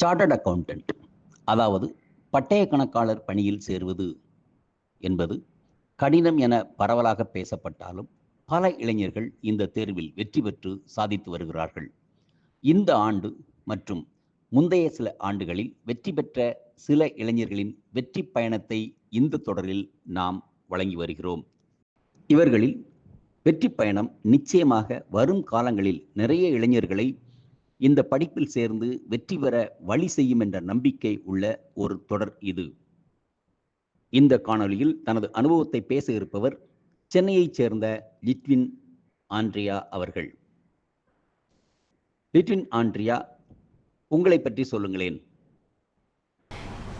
Chartered accountant அதாவது பட்டய கணக்காளர் பணியில் சேருவது என்பது கடினம் என பரவலாக பேசப்பட்டாலும் பல இளைஞர்கள் இந்த தேர்வில் வெற்றி பெற்று சாதித்து வருகிறார்கள். இந்த ஆண்டு மற்றும் முந்தைய சில ஆண்டுகளில் வெற்றி பெற்ற சில இளைஞர்களின் வெற்றி பயணத்தை இந்த தொடரில் நாம் வழங்கி வருகிறோம். இவர்களில் வெற்றி பயணம் நிச்சயமாக வரும் காலங்களில் நிறைய இளைஞர்களை இந்த படிப்பில் சேர்ந்து வெற்றி பெற வழி செய்யும் என்ற நம்பிக்கை உள்ள ஒரு தொடர் இது. இந்த காணொளியில் தனது அனுபவத்தை பேச இருப்பவர் சென்னையைச் சேர்ந்த லிட்வின் ஆண்ட்ரியா அவர்கள். லிட்வின் ஆண்ட்ரியா உங்களை பற்றி சொல்லுங்களேன்.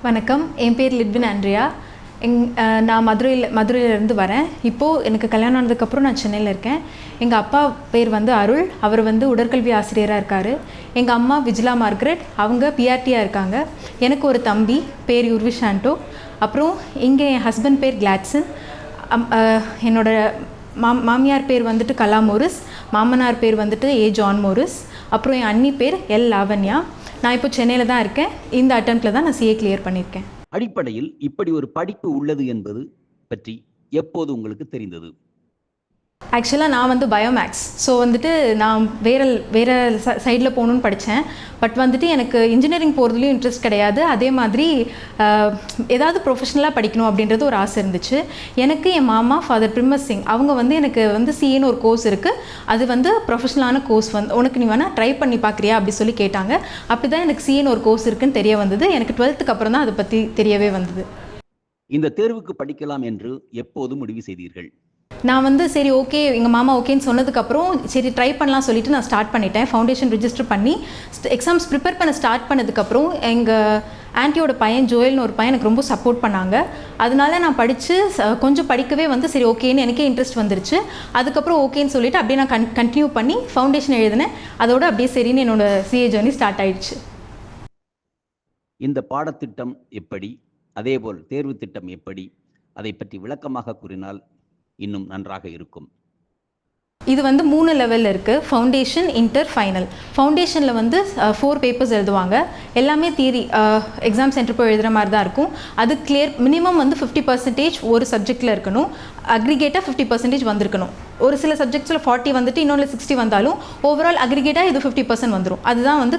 வணக்கம். என் பேர் லிட்வின் ஆண்ட்ரியா. எங் நான் மதுரையில் மதுரையிலேருந்து வரேன். இப்போது எனக்கு கல்யாணம் ஆனதுக்கப்புறம் நான் சென்னையில் இருக்கேன். எங்கள் அப்பா பேர் வந்து அருள். அவர் வந்து உடற்கல்வி ஆசிரியராக இருக்கார். எங்கள் அம்மா விஜிலா மார்க்ரெட். அவங்க பிஆர்டியாக இருக்காங்க. எனக்கு ஒரு தம்பி பேர் யுர்வி ஷாண்டோ. அப்புறம் இங்கே என் ஹஸ்பண்ட் பேர் கிளாட்சன் என்னோட மாம் மாமியார் பேர் வந்துட்டு கலா மோரிஸ். மாமனார் பேர் வந்துட்டு ஏ ஜான் மோரிஸ். அப்புறம் என் அண்ணி பேர் எல் லாவண்யா. நான் இப்போ சென்னையில் தான் இருக்கேன். இந்த அட்டம்ப்டில் தான் நான் சிஏ கிளியர் பண்ணியிருக்கேன். அடிப்படையில் இப்படி ஒரு படிப்பு உள்ளது என்பது பற்றி எப்போது உங்களுக்கு தெரிந்தது? ஆக்சுவலாக நான் வந்து பயோமேக்ஸ் ஸோ வந்துட்டு நான் வேற வேறு சைடில் போகணுன்னு படித்தேன் பட் வந்துட்டு எனக்கு இன்ஜினியரிங் போகிறதுலையும் இன்ட்ரெஸ்ட் கிடையாது. அதே மாதிரி ஏதாவது ப்ரொஃபஷனலாக படிக்கணும் அப்படின்றது ஒரு ஆசை இருந்துச்சு. எனக்கு என் மாமா ஃபாதர் பிரிமஸ் சிங் அவங்க வந்து எனக்கு வந்து சிஏன்னு ஒரு கோர்ஸ் இருக்குது அது வந்து ப்ரொஃபஷனலான கோர்ஸ் வந்து உனக்கு நீ வேணால் ட்ரை பண்ணி பார்க்குறியா அப்படி சொல்லி கேட்டாங்க. அப்படி தான் எனக்கு சிஏன்னு ஒரு கோர்ஸ் இருக்குன்னு தெரிய வந்தது. எனக்கு டுவெல்த்துக்கு அப்புறம் தான் அதை பற்றி தெரியவே வந்தது. இந்த தேர்வுக்கு படிக்கலாம் என்று எப்போது முடிவு செய்தீர்கள். நான் வந்து சரி ஓகே எங்கள் மாமா ஓகேன்னு சொன்னதுக்கப்புறம் சரி ட்ரை பண்ணலாம் சொல்லிட்டு நான் ஸ்டார்ட் பண்ணிட்டேன். ஃபவுண்டேஷன் ரிஜிஸ்டர் பண்ணி எக்ஸாம்ஸ் ப்ரிப்பேர் பண்ண ஸ்டார்ட் பண்ணதுக்கப்புறம் எங்கள் ஆன்ட்டியோட பையன் ஜோயல்னு ஒரு பையன் எனக்கு ரொம்ப சப்போர்ட் பண்ணாங்க. அதனால நான் படித்து கொஞ்சம் படிக்கவே வந்து சரி ஓகேன்னு எனக்கே இன்ட்ரெஸ்ட் வந்துருச்சு. அதுக்கப்புறம் ஓகேன்னு சொல்லிட்டு அப்படியே நான் கன் கண்டினியூ பண்ணி ஃபவுண்டேஷன் எழுதினேன். அதோட அப்படியே சரின்னு என்னோட சிஏ ஜேர்னி ஸ்டார்ட் ஆயிடுச்சு. இந்த பாடத்திட்டம் எப்படி? அதேபோல் தேர்வு திட்டம் எப்படி? அதை பற்றி விளக்கமாக கூறினால் இன்னும் நன்றாக இருக்கும். இது வந்து மூணு லெவலில் இருக்குது ஃபவுண்டேஷன் இன்டர் ஃபைனல் ஃபவுண்டேஷனில் வந்து ஃபோர் பேப்பர்ஸ் எழுதுவாங்க. எல்லாமே தியரி எக்ஸாம் சென்டர் போய் எழுதுகிற மாதிரி தான் இருக்கும். அது கிளியர் மினிமம் வந்து ஃபிஃப்டி பர்சன்டேஜ் ஒரு சப்ஜெக்டில் இருக்கணும். அக்ரிகேட்டாக ஃபிஃப்டி பர்சன்டேஜ் வந்திருக்கணும். ஒரு சில சப்ஜெக்ட்ஸில் ஃபார்ட்டி வந்துட்டு இன்னொன்று சிக்ஸ்டி வந்தாலும் ஓவரால் அக்ரிகேட்டாக இது ஃபிஃப்டி பர்சன்ட் வந்துடும் அதுதான் வந்து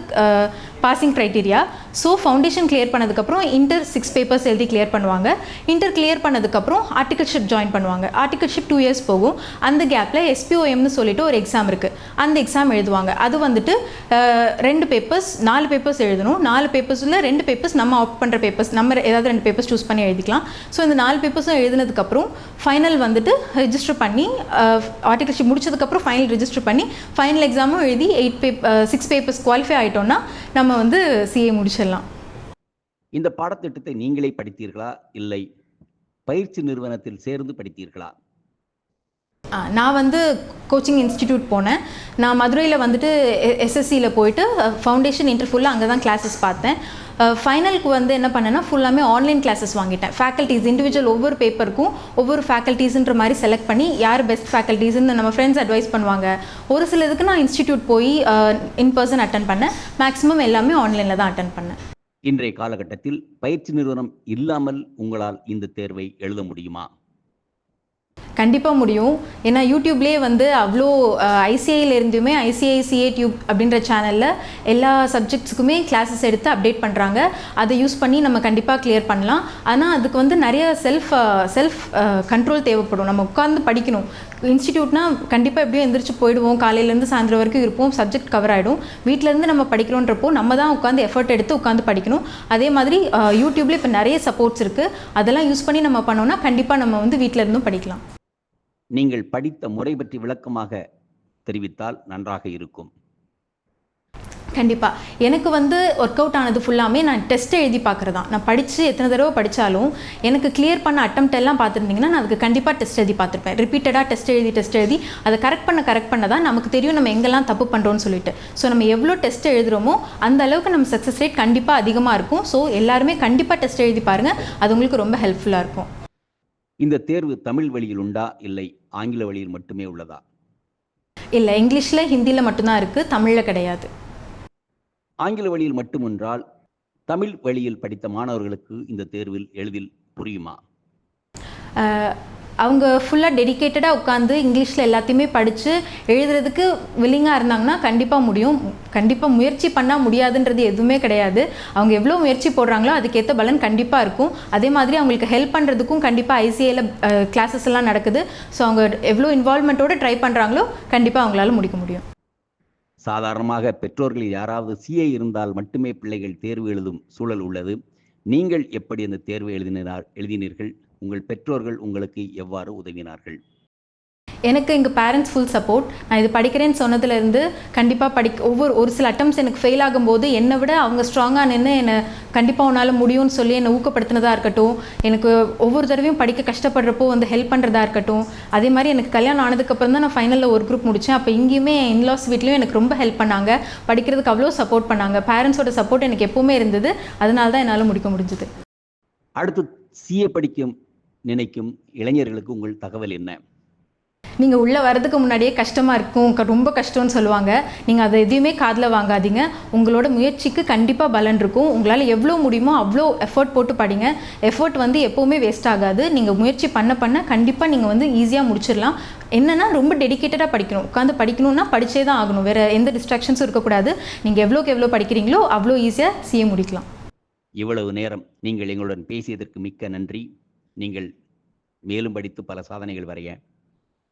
passing criteria so foundation clear பண்ணதுக்கப்புறம் இன்டர் சிக்ஸ் பேப்பர்ஸ் எழுதி கிளியர் பண்ணுவாங்க. இன்டர் கிளியர் பண்ணதுக்கப்புறம் ஆர்டிகல்ஷிப் ஜாயின் பண்ணுவாங்க. ஆர்டிகல்ஷிப் டூ இயர்ஸ் போகும். அந்த கேப்பில் எஸ்பிஓஎம்னு சொல்லிட்டு ஒரு எக்ஸாம் இருக்குது அந்த எக்ஸாம் எழுதுவாங்க. அது வந்துட்டு ரெண்டு பேப்பர்ஸ் நாலு பேப்பர்ஸ் எழுதணும். நாலு பேப்பர்ஸில் ரெண்டு பேப்பர்ஸ் நம்ம ஆப்ட் பண்ணுற பேப்பர்ஸ் நம்ம ஏதாவது ரெண்டு பேப்பர்ஸ் சூஸ் பண்ணி எழுதிக்கலாம். ஸோ இந்த நாலு பேப்பர்ஸும் எழுதினதுக்கப்புறம் ஃபைனல் வந்துட்டு ரிஜிஸ்டர் பண்ணி ஆர்டிகல்ஷிப் முடிச்சதுக்கப்புறம் ஃபைனல் ரிஜிஸ்டர் பண்ணி ஃபைனல் எக்ஸாமும் எழுதி எயிட் பேப் சிக்ஸ் பேப்பர்ஸ் குவாலிஃபை ஆகிட்டோம்னா நம்ம வந்து சிஏ முடிச்சிடலாம் இந்த பாடத்திட்டத்தை நீங்களே படித்தீர்களா? இல்லை பயிற்சி நிறுவனத்தில் சேர்ந்து படித்தீர்களா? நான் வந்து கோச்சிங் இன்ஸ்டிடியூட் போனேன். நான் மதுரையில் வந்துட்டு எஸ்எஸ்சியில் போயிட்டு ஃபவுண்டேஷன் இன்டர் ஃபுல்லாக அங்கே தான் கிளாஸஸ் பார்த்தேன். ஃபைனலுக்கு வந்து என்ன பண்ணேன்னா ஃபுல்லாமே ஆன்லைன் கிளாஸஸ் வாங்கிட்டேன். ஃபேக்கல்ட்டிஸ் இண்டிவிஜுவல் ஒவ்வொரு பேப்பருக்கும் ஒவ்வொரு ஃபேக்கல்ட்டிஸ்ன்ற மாதிரி செலக்ட் பண்ணி யார் பெஸ்ட் ஃபேக்கல்ட்டிஸ்ன்னு நம்ம ஃப்ரெண்ட்ஸ் அட்வைஸ் பண்ணுவாங்க. ஒரு சில இதுக்கு நான் இன்ஸ்டிடியூட் போய் இன் பர்சன் அட்டன் பண்ணேன். மேக்ஸிமம் எல்லாமே ஆன்லைனில் தான் அட்டன் பண்ணேன். இன்றைய காலகட்டத்தில் பயிற்சி நிறுவனம் இல்லாமல் உங்களால் இந்த தேர்வை எழுத முடியுமா? கண்டிப்பாக முடியும். ஏன்னா யூடியூப்லேயே வந்து அவ்வளோ ஐசிஐலேருந்துமே ஐசிஐசிஏ டியூப் அப்படின்ற சேனலில் எல்லா சப்ஜெக்ட்ஸுக்குமே கிளாஸஸ் எடுத்து அப்டேட் பண்ணுறாங்க அதை யூஸ் பண்ணி நம்ம கண்டிப்பாக கிளியர் பண்ணலாம். ஆனால் அதுக்கு வந்து நிறைய செல்ஃப் செல்ஃப் கண்ட்ரோல் தேவைப்படும். நம்ம உட்காந்து படிக்கணும். இன்ஸ்டிடியூட்னா கண்டிப்பாக எப்படியும் எந்திரிச்சு போயிடுவோம். காலையிலேருந்து சாயந்தரம் வரைக்கும் இருப்போம். சப்ஜெக்ட் கவர் ஆகிடும் வீட்டிலேருந்து நம்ம படிக்கிறோன்றப்போ நம்ம தான் உட்காந்து எஃபர்ட் எடுத்து உட்காந்து படிக்கணும். அதே மாதிரி யூடியூப்லேயே இப்போ நிறைய சப்போர்ட்ஸ் இருக்குது அதெல்லாம் யூஸ் பண்ணி நம்ம பண்ணோம்னா கண்டிப்பாக நம்ம வந்து வீட்டில் இருந்தும் படிக்கலாம். நீங்கள் படித்த முறை பற்றி விளக்கமாக தெரிவித்தால் நன்றாக இருக்கும். கண்டிப்பாக எனக்கு வந்து ஒர்க் அவுட் ஆனது ஃபுல்லாமே நான் டெஸ்ட் எழுதி பார்க்குறது தான் நான் படித்து எத்தனை தடவை படித்தாலும் எனக்கு கிளியர் பண்ண attempt எல்லாம் பார்த்துருந்தீங்கன்னா நான் அதுக்கு கண்டிப்பாக டெஸ்ட் எழுதி பார்த்துருப்பேன். ரிப்பீட்டடாக டெஸ்ட் எழுதி டெஸ்ட் எழுதி அதை கரெக்ட் பண்ண கரெக்ட் பண்ண தான் நமக்கு தெரியும் நம்ம எங்கெல்லாம் தப்பு பண்ணுறோம்னு சொல்லிட்டு. ஸோ நம்ம எவ்வளோ டெஸ்ட் எழுதுகிறோமோ அந்த அளவுக்கு நம்ம சக்ஸஸ் ரேட் கண்டிப்பாக அதிகமாக இருக்கும். ஸோ எல்லாருமே கண்டிப்பாக டெஸ்ட் எழுதி பாருங்கள் அது உங்களுக்கு ரொம்ப ஹெல்ப்ஃபுல்லாக இருக்கும். இந்த தேர்வு தமிழ் வழியில் உண்டா? இல்லை. ஆங்கில வழியில் மட்டுமே உள்ளதா? இல்லை. இங்கிலீஷில் ஹிந்தியில் மட்டும்தான் இருக்குது தமிழில் கிடையாது. ஆங்கில வழியில் மட்டுமென்றால் தமிழ் வழியில் படித்த மாணவர்களுக்கு இந்த தேர்வில் எளிதில் புரியுமா? அவங்க ஃபுல்லாக டெடிக்கேட்டடாக உட்காந்து இங்கிலீஷில் எல்லாத்தையுமே படித்து எழுதுறதுக்கு வில்லிங்காக இருந்தாங்கன்னா கண்டிப்பாக முடியும். கண்டிப்பாக முயற்சி பண்ணால் முடியாதுன்றது எதுவுமே கிடையாது. அவங்க எவ்வளோ முயற்சி போடுறாங்களோ அதுக்கேற்ற பலன் கண்டிப்பாக இருக்கும். அதே மாதிரி அவங்களுக்கு ஹெல்ப் பண்ணுறதுக்கும் கண்டிப்பாக ஐசிஏல கிளாஸஸ் எல்லாம் நடக்குது. ஸோ அவங்க எவ்வளோ இன்வால்மெண்ட்டோடு ட்ரை பண்ணுறாங்களோ கண்டிப்பாக அவங்களால முடிக்க முடியும். சாதாரணமாக பெற்றோர்கள் யாராவது சிஏ இருந்தால் மட்டுமே பிள்ளைகள் தேர்வு எழுதும் சூழல் உள்ளது. நீங்கள் எப்படி அந்த தேர்வு எழுதினார் எழுதினீர்கள்? உங்கள் பெற்றோர்கள் உங்களுக்கு எவ்வாறு உதவினார்கள்? எனக்கு எங்கள் பேரண்ட்ஸ் ஃபுல் சப்போர்ட் நான் இது படிக்கிறேன்னு சொன்னதுலேருந்து கண்டிப்பாக படிக்க ஒவ்வொரு ஒரு சில அட்டம்ஸ் எனக்கு ஃபெயில் ஆகும்போது என்னை விட அவங்க ஸ்ட்ராங்காக நின்று என்னை கண்டிப்பாக உன்னால் முடியும்னு சொல்லி என்னை ஊக்கப்படுத்தினதாக இருக்கட்டும். எனக்கு ஒவ்வொரு தடவையும் படிக்க கஷ்டப்படுறப்போ வந்து ஹெல்ப் பண்ணுறதா இருக்கட்டும். அதே மாதிரி எனக்கு கல்யாணம் ஆனதுக்கப்புறம் தான் நான் ஃபைனலில் ஒரு குரூப் முடித்தேன் அப்போ இங்கேயுமே என் இன்லாஸ் வீட்லேயும் எனக்கு ரொம்ப ஹெல்ப் பண்ணாங்க. படிக்கிறதுக்கு அவ்வளோ சப்போர்ட் பண்ணாங்க. பேரண்ட்ஸோட சப்போர்ட் எனக்கு எப்போவுமே இருந்தது. அதனால தான் என்னால் முடிக்க முடிஞ்சுது. அடுத்து சிஏ படிக்கும் நினைக்கும் இளைஞர்களுக்கு உங்கள் தகவல் என்ன? நீங்கள் உள்ளே வரதுக்கு முன்னாடியே கஷ்டமாக இருக்கும் ரொம்ப கஷ்டம்னு சொல்லுவாங்க. நீங்கள் அதை எதையுமே காதில் வாங்காதீங்க. உங்களோட முயற்சிக்கு கண்டிப்பாக பலன் இருக்கும். உங்களால் எவ்வளோ முடியுமோ அவ்வளோ எஃபோர்ட் போட்டு படிங்க. எஃபோர்ட் வந்து எப்போவுமே வேஸ்ட் ஆகாது. நீங்கள் முயற்சி பண்ண பண்ண கண்டிப்பாக நீங்கள் வந்து ஈஸியாக முடிச்சிடலாம். என்னன்னா ரொம்ப டெடிக்கேட்டடாக படிக்கணும். உட்காந்து படிக்கணும்னா படித்தே தான் ஆகணும். வேறு எந்த டிஸ்ட்ராக்ஷன்ஸும் இருக்கக்கூடாது. நீங்கள் எவ்வளோக்கு எவ்வளோ படிக்கிறீங்களோ அவ்வளோ ஈஸியாக சிஏ முடிக்கலாம். இவ்வளவு நேரம் நீங்கள் எங்களுடன் பேசியதற்கு மிக்க நன்றி. நீங்கள் மேலும் படித்து பல சாதனைகள் வரைய